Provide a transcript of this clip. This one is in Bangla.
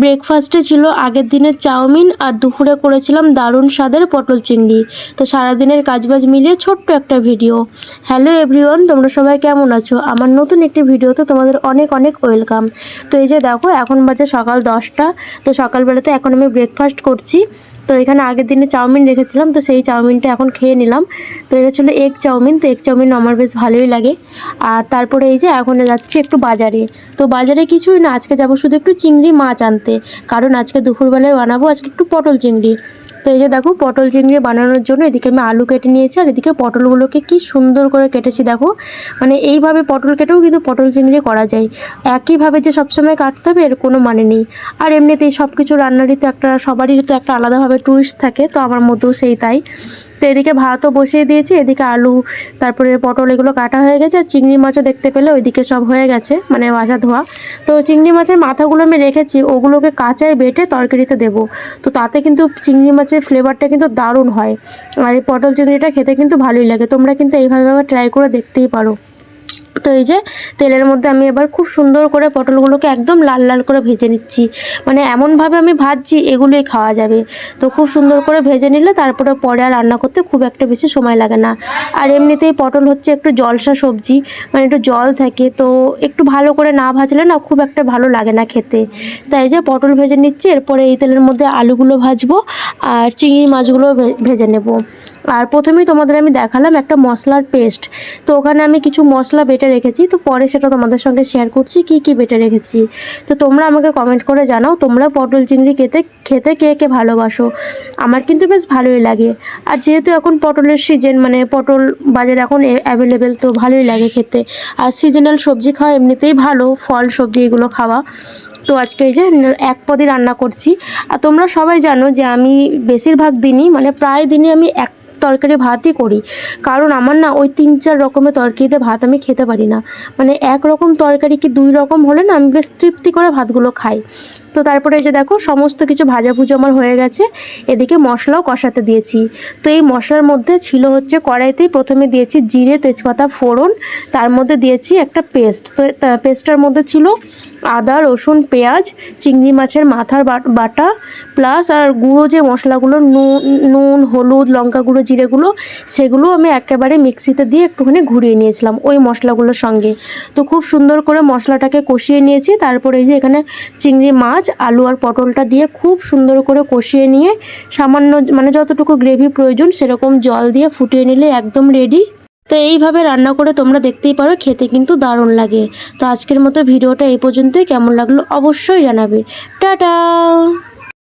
ব্রেকফাস্টে ছিল আগের দিনের চাউমিন আর দুপুরে করেছিলাম দারুণ স্বাদের পটল চিংড়ি। তো সারাদিনের কাজবাজ মিলিয়ে ছোট্ট একটা ভিডিও। হ্যালো এভরিওয়ান তোমরা সবাই কেমন আছো? আমার নতুন একটি ভিডিওতে তোমাদের অনেক অনেক ওয়েলকাম। তো এই যে দেখো, এখন বাজে সকাল দশটা। তো সকালবেলাতে এখন আমি ব্রেকফাস্ট করছি। তো এখানে আগের দিনে চাউমিন রেখেছিলাম, তো সেই চাউমিনটা এখন খেয়ে নিলাম। তো এটা ছিল এগ চাউমিন, তো এগ চাউমিন আমার বেশ ভালোই লাগে। আর তারপরে এই যে এখন যাচ্ছি একটু বাজারে। তো বাজারে কিছুই না, আজকে যাব শুধু একটু চিংড়ি মাছ আনতে। কারণ আজকে দুপুরবেলায় বানাবো, আজকে একটু পটল চিংড়ি। তো এই যে দেখো, পটল চিংড়ি বানানোর জন্য এদিকে আমি আলু কেটে নিয়েছি, আর এদিকে পটলগুলোকে কি সুন্দর করে কেটেছি দেখো। মানে এইভাবে পটল কেটেও কিন্তু পটল চিংড়ি করা যায়। একইভাবে যে সবসময় কাটতে হবে, এর কোনো মানে নেই। আর এমনিতেই সব কিছু রান্নারই তো একটা, সবারই তো একটা আলাদাভাবে টুইস্ট থাকে, তো আমার মতো সেই তাই। তো এদিকে ভাতও বসিয়ে দিয়েছি, এদিকে আলু, তারপরে পটল এগুলো কাটা হয়ে গেছে, আর চিংড়ি মাছও দেখতে পেলে ওইদিকে সব হয়ে গেছে মানে ভাজা ধোয়া। তো চিংড়ি মাছের মাথাগুলো আমি রেখেছি, ওগুলোকে কাঁচায় বেটে তরকারিতে দেব। তো তাতে কিন্তু চিংড়ি মাছের ফ্লেভারটা কিন্তু দারুণ হয়। আর এই পটল চিংড়িটা খেতে কিন্তু ভালোই লাগে, তোমরা কিন্তু এইভাবে ট্রাই করে দেখতেই পারো। তো এই যে তেলের মধ্যে আমি এবার খুব সুন্দর করে পটলগুলোকে একদম লাল লাল করে ভেজে নিচ্ছি। মানে এমনভাবে আমি ভাজছি, এগুলোই খাওয়া যাবে। তো খুব সুন্দর করে ভেজে নিলে তারপরে পরে আর রান্না করতে খুব একটা বেশি সময় লাগে না। আর এমনিতেই পটল হচ্ছে একটু জলসা সবজি মানে একটু জল থাকে। তো একটু ভালো করে না ভাজলে না খুব একটা ভালো লাগে না খেতে। তাই যে পটল ভেজে নিচ্ছি, এরপরে এই তেলের মধ্যে আলুগুলো ভাজবো আর চিংড়ি মাছগুলো ভেজে নেব। আর প্রথমেই তোমাদের আমি দেখালাম একটা মশলার পেস্ট তো ওখানে আমি কিছু মশলা বেটে রেখেছি, তো পরে সেটা তোমাদের সঙ্গে শেয়ার করছি কি কি বেটে রেখেছি। তো তোমরা আমাকে কমেন্ট করে জানাও, তোমরা পটল চিংড়ি খেতে খেতে কে কে ভালোবাসো? আমার কিন্তু বেশ ভালোই লাগে। আর যেহেতু এখন পটলের সিজন মানে পটল বাজারে এখন অ্যাভেলেবেল তো ভালোই লাগে খেতে। আর সিজনাল সবজি খাওয়া এমনিতেই ভালো, ফল, সবজি এগুলো খাওয়া। তো আজকে এই যে এক পদই রান্না করছি। আর তোমরা সবাই জানো যে আমি বেশিরভাগ দিনই মানে প্রায় দিনই আমি এক তরকারি ভাতই করি। কারণ আমার না ওই তিন চার রকমের তরকারিতে ভাত আমি খেতে পারি না। মানে এক রকম তরকারি কি দুই রকম হলে না আমি বেশ তৃপ্তি করে ভাতগুলো খাই। তো তারপরে এই যে দেখো, সমস্ত কিছু ভাজাভুজো আমার হয়ে গেছে। এদিকে মশলাও কষাতে দিয়েছি। তো এই মশলার মধ্যে ছিল হচ্ছে কড়াইতেই প্রথমে দিয়েছি জিরে, তেজপাতা, ফোড়ন। তার মধ্যে দিয়েছি একটা পেস্ট। তো পেস্টটার মধ্যে ছিল আদা, রসুন, পেঁয়াজ, চিংড়ি মাছের মাথার বাট- প্লাস আর গুঁড়ো যে মশলাগুলো, নুন নুন, হলুদ, লঙ্কা গুঁড়ো, জিরে গুঁড়ো, সেগুলো আমি একেবারে মিক্সিতে দিয়ে একটুখানি ঘুরিয়ে নিয়েছিলাম ওই মশলাগুলোর সঙ্গে। তো খুব সুন্দর করে মশলাটাকে কষিয়ে নিয়েছি। তারপরে এই যে এখানে চিংড়ি মাছ, আলু আর পটলটা দিয়ে খুব সুন্দর করে কষিয়ে নিয়ে সামান্য মানে যতটুকু গ্রেভি প্রয়োজন সেরকম জল দিয়ে ফুটিয়ে নিলে একদম রেডি তো এইভাবে রান্না করে তোমরা দেখতেই পারো, খেতে কিন্তু দারুণ লাগে। তো আজকের মতো ভিডিওটা এই পর্যন্তই। কেমন লাগল অবশ্যই জানাবে। টাটা!